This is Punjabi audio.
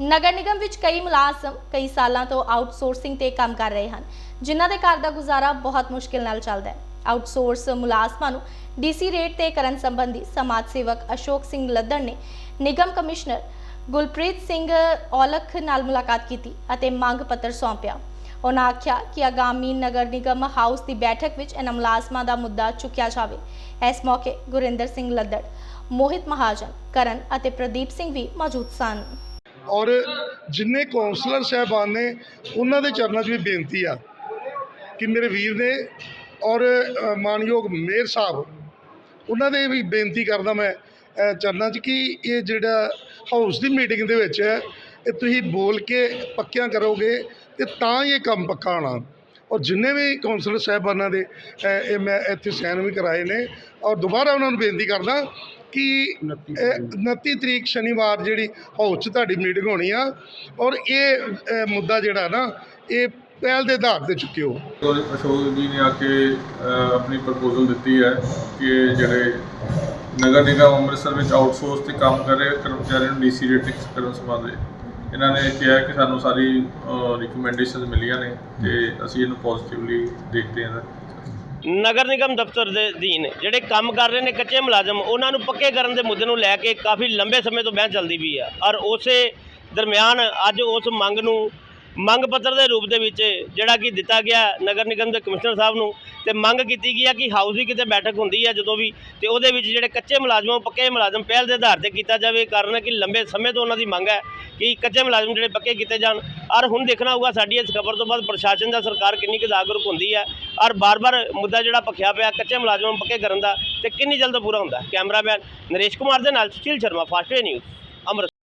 ਨਗਰ ਨਿਗਮ ਵਿੱਚ ਕਈ ਮੁਲਾਜ਼ਮ ਕਈ ਸਾਲਾਂ ਤੋਂ ਆਊਟਸੋਰਸਿੰਗ ਤੇ ਕੰਮ ਕਰ ਰਹੇ ਹਨ, ਜਿਨ੍ਹਾਂ ਦੇ ਘਰ ਦਾ ਗੁਜ਼ਾਰਾ ਬਹੁਤ ਮੁਸ਼ਕਿਲ ਨਾਲ ਚੱਲਦਾ ਹੈ। ਆਊਟਸੋਰਸ ਮੁਲਾਜ਼ਮਾਂ ਨੂੰ ਡੀਸੀ ਰੇਟ ਤੇ ਕਰਨ ਸੰਬੰਧੀ ਸਮਾਜ ਸੇਵਕ ਅਸ਼ੋਕ ਸਿੰਘ ਲੱਦੜ ਨੇ ਨਿਗਮ ਕਮਿਸ਼ਨਰ ਗੁਲਪ੍ਰੀਤ ਸਿੰਘ ਔਲਖ ਨਾਲ ਮੁਲਾਕਾਤ ਕੀਤੀ ਅਤੇ ਮੰਗ ਪੱਤਰ ਸੌਂਪਿਆ। ਉਹਨਾਂ ਆਖਿਆ ਕਿ ਆਗਾਮੀ ਨਗਰ ਨਿਗਮ ਹਾਊਸ ਦੀ ਬੈਠਕ ਵਿੱਚ ਇਹਨਾਂ ਮੁਲਾਜ਼ਮਾਂ ਦਾ ਮੁੱਦਾ ਚੁੱਕਿਆ ਜਾਵੇ। ਇਸ ਮੌਕੇ ਗੁਰਿੰਦਰ ਸਿੰਘ ਲੱਦੜ ਮੋਹਿਤ ਮਹਾਜਨ, ਕਰਨ ਅਤੇ ਪ੍ਰਦੀਪ ਸਿੰਘ ਵੀ ਮੌਜੂਦ ਸਨ। ਔਰ ਜਿੰਨੇ ਕੌਂਸਲਰ ਸਾਹਿਬਾਨ ਨੇ, ਉਹਨਾਂ ਦੇ ਚਰਨਾਂ 'ਚ ਵੀ ਬੇਨਤੀ ਆ ਕਿ ਮੇਰੇ ਵੀਰ ਨੇ ਔਰ ਮਾਨਯੋਗ ਮੇਅਰ ਸਾਹਿਬ, ਉਹਨਾਂ ਦੇ ਵੀ ਬੇਨਤੀ ਕਰਦਾ ਮੈਂ ਚਰਨਾਂ 'ਚ ਕਿ ਇਹ ਜਿਹੜਾ ਹਾਊਸ ਦੀ ਮੀਟਿੰਗ ਦੇ ਵਿੱਚ ਹੈ, ਇਹ ਤੁਸੀਂ ਬੋਲ ਕੇ ਪੱਕਿਆਂ ਕਰੋਗੇ ਤੇ ਤਾਂ ਹੀ ਇਹ ਕੰਮ ਪੱਕਾ ਹੋਣਾ। ਔਰ ਜਿੰਨੇ ਵੀ ਕੌਂਸਲਰ ਸਾਹਿਬਾਨਾਂ ਦੇ ਇਹ ਮੈਂ ਇੱਥੇ ਸਾਈਨ ਵੀ ਕਰਾਏ ਨੇ, ਔਰ ਦੁਬਾਰਾ ਉਹਨਾਂ ਨੂੰ ਬੇਨਤੀ ਕਰਦਾ ਕਿ ਇਹ 29 ਤਰੀਕ ਸ਼ਨੀਵਾਰ ਜਿਹੜੀ ਹਾਊਸ 'ਚ ਤੁਹਾਡੀ ਮੀਟਿੰਗ ਹੋਣੀ ਆ। ਔਰ ਇਹ ਮੁੱਦਾ ਜਿਹੜਾ ਨਾ ਇਹ ਪਹਿਲ ਦੇ ਆਧਾਰ ਤੇ ਚੁੱਕਿਓ। ਅਸ਼ੋਕ ਜੀ ਨੇ ਆ ਕੇ ਆਪਣੀ ਪ੍ਰਪੋਜ਼ਲ ਦਿੱਤੀ ਹੈ ਕਿ ਜਿਹੜੇ ਨਗਰ ਨਿਗਮ ਅੰਮ੍ਰਿਤਸਰ ਵਿੱਚ ਆਊਟਸੋਰਸ ਤੇ ਕੰਮ ਕਰ ਰਹੇ ਕਰਮਚਾਰੀਆਂ ਨੂੰ ਡੀਸੀ ਰੇਟ ਫਿਕਸ ਕਰਨ ਸੰਬੰਧੀ ਇਹਨਾਂ ਨੇ ਕਿਹਾ ਕਿ ਸਾਨੂੰ ਸਾਰੀ ਰਿਕਮੈਂਡੇਸ਼ਨਸ ਮਿਲੀਆਂ ਨੇ ਤੇ ਅਸੀਂ ਇਹਨੂੰ ਪੋਜ਼ਿਟਿਵਲੀ ਦੇਖਦੇ ਹਾਂ। ਨਗਰ ਨਿਗਮ ਦਫ਼ਤਰ ਦੇ ਅਧੀਨ ਜਿਹੜੇ ਕੰਮ ਕਰ ਰਹੇ ਨੇ ਕੱਚੇ ਮੁਲਾਜ਼ਮ, ਉਹਨਾਂ ਨੂੰ ਪੱਕੇ ਕਰਨ ਦੇ ਮੁੱਦੇ ਨੂੰ ਲੈ ਕੇ ਕਾਫੀ ਲੰਬੇ ਸਮੇਂ ਤੋਂ ਬਹਿਸ ਚੱਲਦੀ ਪਈ ਆ। ਔਰ ਉਸੇ ਦਰਮਿਆਨ ਅੱਜ ਉਸ ਮੰਗ ਨੂੰ, ਮੰਗ ਪੱਤਰ ਦੇ ਰੂਪ ਦੇ ਵਿੱਚ ਜਿਹੜਾ ਕਿ ਦਿੱਤਾ ਗਿਆ ਨਗਰ ਨਿਗਮ ਦੇ ਕਮਿਸ਼ਨਰ ਸਾਹਿਬ ਨੂੰ ਤੇ ਮੰਗ ਕੀਤੀ ਗਈ ਹੈ ਕਿ ਹਾਊਸ ਦੀ ਕਿਤੇ ਬੈਠਕ ਹੁੰਦੀ ਹੈ ਜਦੋਂ ਵੀ ਤੇ ਉਹਦੇ ਵਿੱਚ ਜਿਹੜੇ ਕੱਚੇ ਮੁਲਾਜ਼ਮ, ਪੱਕੇ ਮੁਲਾਜ਼ਮ ਪਹਿਲ ਦੇ ਆਧਾਰ ਤੇ ਕੀਤਾ ਜਾਵੇ, ਕਾਰਨ ਹੈ ਕਿ ਲੰਬੇ ਸਮੇਂ ਤੋਂ ਉਹਨਾਂ ਦੀ ਮੰਗ ਹੈ ਕਿ ਕੱਚੇ ਮੁਲਾਜ਼ਮ ਜਿਹੜੇ ਪੱਕੇ ਕੀਤੇ ਜਾਣ। ਔਰ ਹੁਣ ਦੇਖਣਾ ਹੋਊਗਾ ਸਾਡੀ ਇਸ ਖਬਰ ਤੋਂ ਬਾਅਦ ਪ੍ਰਸ਼ਾਸਨ ਦਾ ਸਰਕਾਰ ਕਿੰਨੀ ਕੁ ਜਾਗਰੂਕ ਹੁੰਦੀ ਹੈ। ਔਰ ਬਾਰ-ਬਾਰ ਮੁੱਦਾ ਜਿਹੜਾ ਭਖਿਆ ਪਿਆ ਕੱਚੇ ਮੁਲਾਜ਼ਮਾਂ ਨੂੰ ਪੱਕੇ ਕਰਨ ਦਾ ਤੇ ਕਿੰਨੀ ਜਲਦ ਪੂਰਾ ਹੁੰਦਾ ਕੈਮਰਾਮੈਨ ਨਰੇਸ਼ ਕੁਮਾਰ ਦੇ ਨਾਲ ਸੁਸ਼ੀਲ ਸ਼ਰਮਾ ਫਾਸਟਵੇ ਨਿਊਜ਼ ਅੰਮ੍ਰਿਤਸਰ